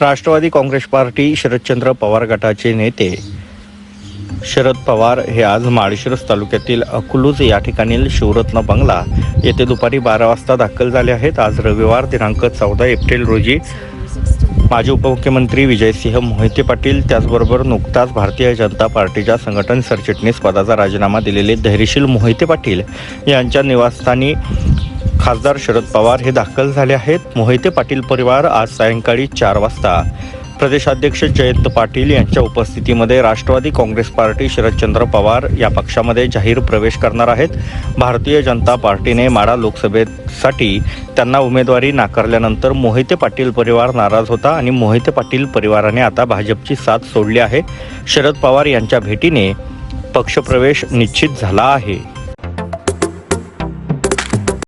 Rashtrawadi Congress party Sharadchandra Pawar गटाचे नेते शरद पवार हे आज माळशिरस तालुक्यातील अकलूज या ठिकाणील शिवरत्न बंगला येथे दुपारी बारा वाजता दाखल झाले आहेत. आज रविवार दिनांक चौदा एप्रिल रोजी माजी उपमुख्यमंत्री विजयसिंह मोहिते पाटील त्याचबरोबर नुकताच भारतीय जनता पार्टीच्या संघटन सरचिटणीस पदाचा राजीनामा दिलेले धैर्यशील मोहिते पाटील यांच्या निवासस्थानी खासदार शरद पवार हे दाखल झाले आहेत. मोहिते पाटील परिवार आज सायंकाळी चार वाजता. प्रदेशाध्यक्ष जयंत पाटील यांच्या उपस्थितीमध्ये राष्ट्रवादी काँग्रेस पार्टी शरदचंद्र पवार या पक्षामध्ये जाहीर प्रवेश करणार आहेत. भारतीय जनता पार्टीने माडा लोकसभेसाठी त्यांना उमेदवारी नाकारल्यानंतर मोहिते पाटील परिवार नाराज होता आणि मोहिते पाटील परिवाराने आता भाजपची साथ सोडली आहे. शरद पवार यांच्या भेटीने पक्षप्रवेश निश्चित झाला आहे.